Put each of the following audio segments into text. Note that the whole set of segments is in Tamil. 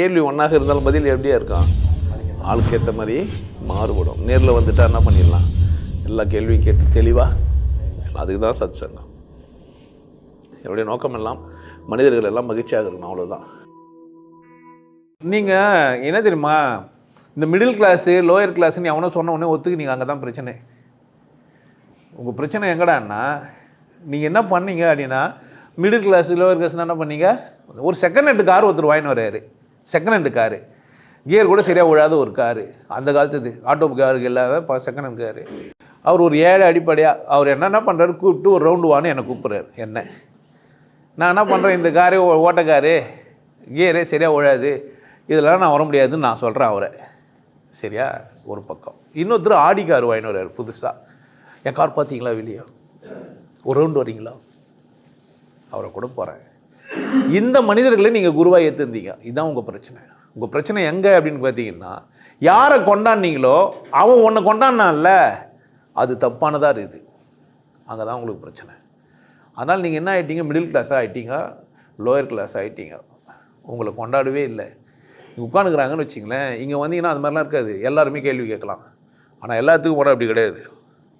கேள்வி ஒன்றாக இருந்தாலும் பதில் எப்படியா இருக்கும்? ஆளுக்கு ஏற்ற மாதிரி மாறுபடும். நேரில் வந்துட்டால் என்ன பண்ணிடலாம்? எல்லா கேள்வியும் கேட்டு தெளிவாக அதுக்கு தான் சத் சங்கம் என்னுடைய நோக்கம் எல்லாம் மனிதர்கள் எல்லாம் மகிழ்ச்சியாக இருக்கணும் அவ்வளோதான் நீங்கள் என்ன தெரியுமா? இந்த மிடில் கிளாஸு லோயர் கிளாஸ்ன்னு எவனோ சொன்ன உடனே ஒத்துக்கு நீங்கள் அங்கே தான் பிரச்சனை. உங்கள் பிரச்சனை எங்கடான்னா நீங்கள் என்ன பண்ணீங்க அப்படின்னா மிடில் கிளாஸ் லோயர் கிளாஸ்னா என்ன பண்ணீங்க? ஒரு செகண்ட் ஹேண்டு கார் ஒருத்தர் வாங்கின்னு வர்றாரு. Second hand car. கியர் கூட சரியாக விழாத ஒரு காரு. அந்த காலத்துது ஆட்டோ காருக்கு இல்லாத செகண்ட் ஹேண்ட் காரு. அவர் ஒரு ஏழை அடிப்படையாக அவர் என்னென்ன பண்ணுறாரு கூப்பிட்டு ஒரு ரவுண்டு வான்னு என்னை கூப்பிட்றாரு. என்ன? நான் என்ன பண்ணுறேன் இந்த காரு ஓட்டக்காரு கியரே சரியாக விழாது இதெல்லாம் நான் வர முடியாதுன்னு நான் சொல்கிறேன் அவரை. சரியா? ஒரு பக்கம். இன்னொருத்தர் ஆடி கார் வாங்கினு வர்றார் புதுசாக என் கார் பார்த்தீங்களா வெளியே? ஒரு ரவுண்டு வரீங்களா? அவரை கூட போகிறேன் இந்த மனிதர்களை நீங்கள் குருவாக ஏற்றுந்தீங்க இதுதான் உங்கள் பிரச்சனை. உங்கள் பிரச்சனை எங்கே அப்படின்னு பார்த்தீங்கன்னா யாரை கொண்டாடினீங்களோ அவன் உன்னை கொண்டாடினான்ல அது தப்பானதாக இருக்குது. அங்கே தான் உங்களுக்கு பிரச்சனை. அதனால் நீங்கள் என்ன ஆகிட்டீங்க மிடில் கிளாஸாக ஆகிட்டீங்க லோயர் கிளாஸ் ஆகிட்டீங்க உங்களை கொண்டாடவே இல்லை. இங்கே உட்காந்துக்கிறாங்கன்னு வச்சிங்களேன் இங்கே வந்தீங்கன்னா அது மாதிரிலாம் இருக்காது. எல்லாருமே கேள்வி கேட்கலாம். ஆனால் எல்லாத்துக்கும் போனால் அப்படி கிடையாது.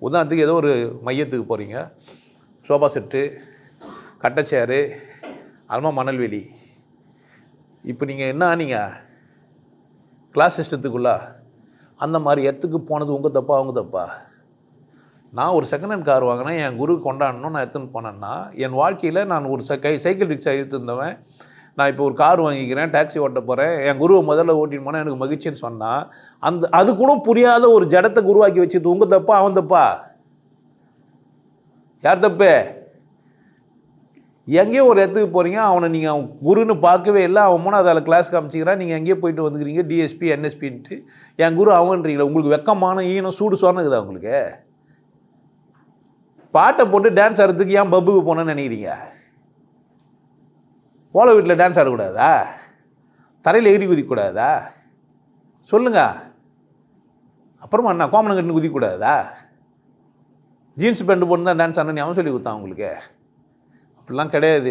உதாரணத்துக்கு ஏதோ ஒரு மையத்துக்கு போகிறீங்க சோஃபா செட்டு கட்டச்சேரு அல்மா மணல்வெளி இப்போ நீங்கள் என்ன ஆனீங்க? கிளாஸ் சிஸ்டத்துக்குள்ளா அந்த மாதிரி இடத்துக்கு போனது உங்கள் தப்பா அவங்க தப்பா? நான் ஒரு செகண்ட் ஹேண்ட் கார் வாங்கினேன் என் குரு கொண்டாடணும் நான் எடுத்துன்னு போனேன்னா என் வாழ்க்கையில் நான் ஒரு சை சைக்கிள் ரிக்ஷா எடுத்துருந்தவன் நான் இப்போ ஒரு கார் வாங்கிக்கிறேன் டாக்ஸி ஓட்ட போகிறேன் என் குருவை முதல்ல ஓட்டின்னு போனால் எனக்கு மகிழ்ச்சின்னு சொன்னால் அந்த அது கூட புரியாத ஒரு ஜடத்தை குருவாக்கி வச்சது உங்கள் தப்பா அவன் தப்பா? யார் தப்பு? எங்கேயோ ஒரு இடத்துக்கு போகிறீங்க அவனை நீங்கள் குருன்னு பார்க்கவே இல்லை. அவன் மூணு அதில் கிளாஸ் காமிச்சிக்கிறான். நீங்கள் எங்கேயோ போயிட்டு வந்துக்கிறீங்க டிஎஸ்பி என்எஸ்பின்ட்டு என் குரு அவன்றீங்களா உங்களுக்கு வெக்கமான ஈனம் சூடு சொன்னக்குதா உங்களுக்கு? பாட்டை போட்டு டான்ஸ் ஆடுறதுக்கு ஏன் பப்புக்கு போனேன்னு நினைக்கிறீங்க? ஓலை வீட்டில் டான்ஸ் ஆடக்கூடாதா? தரையில் எகிரி குதிக்கக்கூடாதா? சொல்லுங்கள் அப்புறமா என்ன கோமனம் கட்டின்னு குதிக்கக்கூடாதா? ஜீன்ஸ் பேண்ட் போட்டு தான் டான்ஸ் ஆடணும்னு அவன் சொல்லி கொடுத்தான் உங்களுக்கு. அப்படிலாம் கிடையாது.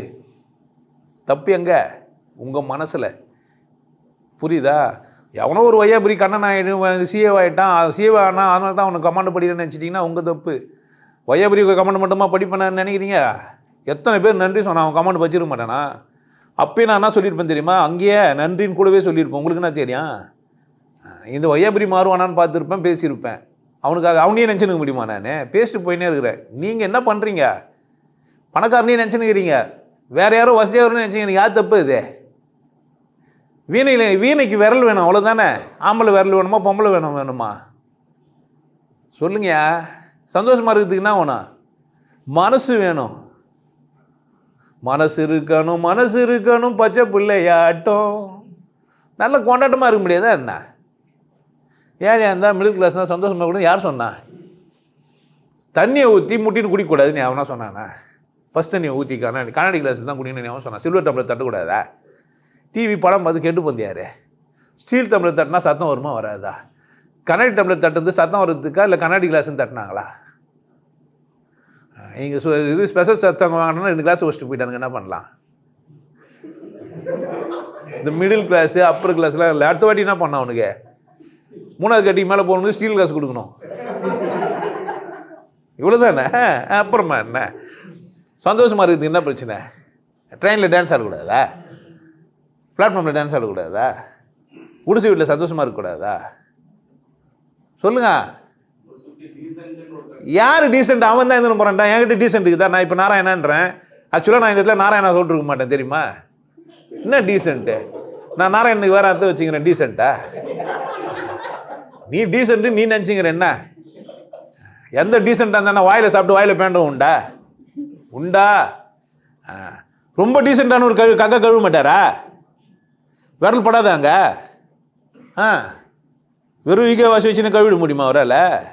தப்பு எங்கே? உங்கள் மனசில். புரியுதா? எவனோ ஒரு வையாபுரி கண்ணன் ஆகிடும் சிஏ ஆகிட்டான் சிஏ ஆனா அதனால தான் அவனுக்கு கமாண்ட் படிக்கிறேன்னு நினச்சிட்டிங்கன்னா உங்கள் தப்பு. வையாபுரி கமாண்ட் மட்டுமா படிப்பேன்னு நினைக்கிறீங்க? எத்தனை பேர் நன்றி சொன்னான் அவன் கமாண்ட் வச்சிருக்க மாட்டானா? அப்பயே நான் என்ன சொல்லியிருப்பேன் தெரியுமா? அங்கேயே நன்றின்னு கூடவே சொல்லியிருப்பேன். உங்களுக்கு என்ன தெரியும்? இந்த வையாபுரி மாறுவானான்னு பார்த்துருப்பேன் பேசியிருப்பேன். அவனுக்காக அவனையே நினச்சினுக்க முடியுமா நான்? பேசிட்டு போயினே இருக்கிறேன். நீங்கள் என்ன பண்ணுறீங்க பணக்காரனே நினச்சினுக்கிறீங்க வேறு யாரோ வசதியாக வரும்னு நினச்சிங்க யார் தப்பு இது? வீணையில் வீணைக்கு விரல் வேணும் அவ்வளோதானே ஆம்பளை விரல் வேணுமா பொம்பளை வேணும் வேணுமா? சொல்லுங்க சந்தோஷமாக இருக்கிறதுக்குன்னா வேணும்? மனசு வேணும். மனசு இருக்கணும் மனசு இருக்கணும் பச்சை பிள்ளையாட்டம். நல்ல கொண்டாட்டமாக இருக்க முடியாதா என்ன? ஏழையாக இருந்தால் மிடில் கிளாஸ் தான் சந்தோஷமாக கூட யார் சொன்னா? தண்ணியை ஊற்றி முட்டின்னு குடிக்கக்கூடாதுன்னு அவனா சொன்னானா? ஃபஸ்ட்டு நீ ஊற்றி கண்ணாடி கண்ணாடி கிளாஸ் தான் குடிக்கணும்னு அவன் சொன்னான். சில்வர் டம்ளர் தட்டக்கூடாதா டிவி படம் பார்த்து கெட்டு போந்தியாரு? ஸ்டீல் டம்ளர் தட்டினா சத்தம் வருமா வராதா? கண்ணாடி டம்ளர் தட்டுறது சத்தம் வர்றதுக்கா இல்லை கண்ணாடி கிளாஸ்னு தட்டினாங்களா? நீங்கள் சு இது ஸ்பெஷல் சத்தம் வாங்கினா ரெண்டு கிளாஸ் வச்சுட்டு போயிட்டானுங்க. என்ன பண்ணலாம்? இந்த மிடில் கிளாஸு அப்பர் கிளாஸ்லாம் இல்லை. அடுத்த வாட்டி என்ன பண்ண அவனுக்கு? மூணாவது கட்டிக்கு மேலே போகணும்னு ஸ்டீல் கிளாஸ் கொடுக்கணும். இவ்வளோதானே அப்புறமா என்ன? சந்தோஷமாக இருக்குது என்ன பிரச்சனை? ட்ரெயினில் டான்ஸ் ஆடக்கூடாதா? பிளாட்ஃபார்மில் டான்ஸ் ஆடக்கூடாதா? குடிசை வீட்டில் சந்தோஷமாக இருக்கக்கூடாதா? சொல்லுங்கள் யார் டீசெண்ட் அவன் தான் எதுவும் போகிறான்டா என்கிட்ட டீசெண்ட் இருக்குதா? நான் இப்போ நாராயணான்றேன் ஆக்சுவலாக நான் இந்த இடத்துல நாராயணா சொல்லிருக்க மாட்டேன் தெரியுமா? என்ன டீசெண்ட்டு நான் நாராயணனுக்கு வேறு அர்த்தம் வச்சுக்கிறேன் டீசென்ட்டா நீ டீசெண்ட்டு நீ நினச்சிங்கிற என்ன? எந்த டீசெண்டாக இருந்தா வாயில் சாப்பிட்டு வாயில் பேண்டும் உண்டா உண்டா? ஆ. ரொம்ப டீசெண்டான ஒரு கழு கக்க கழுவ மாட்டாரா? விரல் படாதாங்க ஆ. வெறும் ஈகே வாசி வச்சுன்னு கழுவிட முடியுமா அவரால்?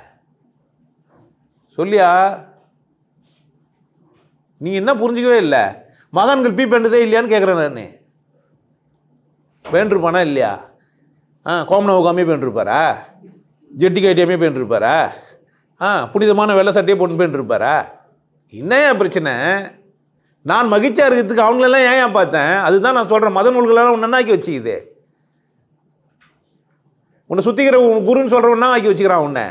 சொல்லியா? நீ என்ன புரிஞ்சிக்கவே இல்லை? மகான்கள் பீ பண்ணுறதே இல்லையான்னு கேட்குறேன் நான். பேண்டிருப்பானா இல்லையா? ஆ கோமன உட்காமே பேண்டிருப்பாரா? ஜெட்டி கைட்டியாமே பேண்டிருப்பாரா? ஆ புனிதமான வெள்ளை சட்டையை போட்டு பேண்டிருப்பாரா? என்னையா பிரச்சனை? நான் மகிழ்ச்சியாக இருக்கிறதுக்கு அவங்களெல்லாம் ஏன் பார்த்தேன்? அதுதான் நான் சொல்கிறேன் மத நூல்களெல்லாம் ஒன்றாக்கி வச்சுக்குது? உன்னை சுற்றிக்கிற உன் குருன்னு என்ன ஆக்கி வச்சுக்கிறான் உன்னை?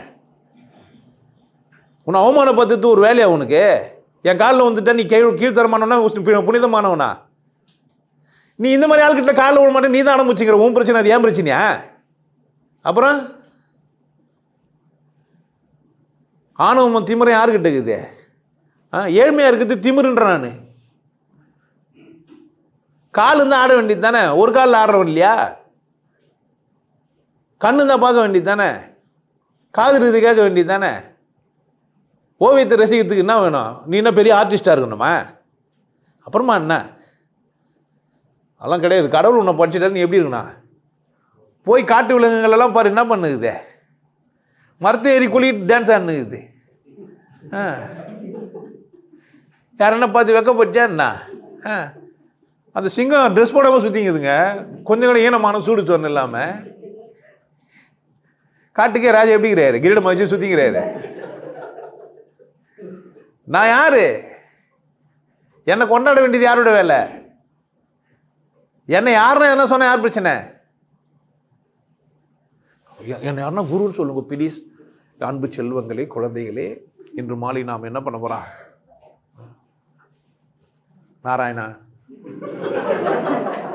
உன்னை அவமானப்படுத்துறது ஒரு வேலையா உனக்கு? என் காலில் வந்துட்டா நீ கீழ் கீழ்த்தரமானவனா புனிதமானவனா? நீ இந்த மாதிரி ஆள்கிட்ட காலில் விட மாட்டே நீ தான் அடம்பிச்சுக்கிற உன் பிரச்சனை அது ஏன் பிரச்சனையா? அப்புறம்? ஆணவம் திமிரம் யாருக்கிட்ட இருக்குது? ஏழ்மையாக இருக்கிறது திமிருன்ற நான். கால் இருந்தால் ஆட வேண்டியது தானே? ஒரு காலில் ஆடுறவன் இல்லையா? கண்ணு தான் பார்க்க வேண்டியது தானே? காது கேட்க வேண்டியது தானே? ஓவியத்தை ரசிக்கிறதுக்கு என்ன வேணும்? நீ என்ன பெரிய ஆர்டிஸ்டாக இருக்கணுமா? அப்புறமா என்ன? அதெல்லாம் கிடையாது. கடவுள் உன்னை படிச்சுட்டா நீ எப்படி இருக்கணும்? போய் காட்டு விலங்குகள் எல்லாம் பாரு என்ன பண்ணுது? மரத்தை ஏறி குளிட்டு டான்ஸ் ஆடுனுக்குது. ஆ. யாரன்னா பார்த்து வெக்கப்பட்டா என்ன? ஆ. அந்த சிங்கம் ட்ரெஸ் போடாமல் சுற்றிங்குதுங்க கொஞ்சம் கூட ஈனமான சூடு சொன்ன இல்லாமல் காட்டுக்கே ராஜா எப்படிங்கிறாரு கிரீடம் வச்சு சுற்றிங்கிறாரு நான் யாரு? என்னை கொண்டாட வேண்டியது யாரோட வேலை? என்னை யாருன்னா என்ன சொன்ன யார் பிரச்சனை? என்னை யாருன்னா குருன்னு சொல்லுங்க பிளீஸ் அன்பு செல்வங்களே குழந்தைகளே இன்று மாலை நாம் என்ன பண்ண போகிறோம் நாராயணா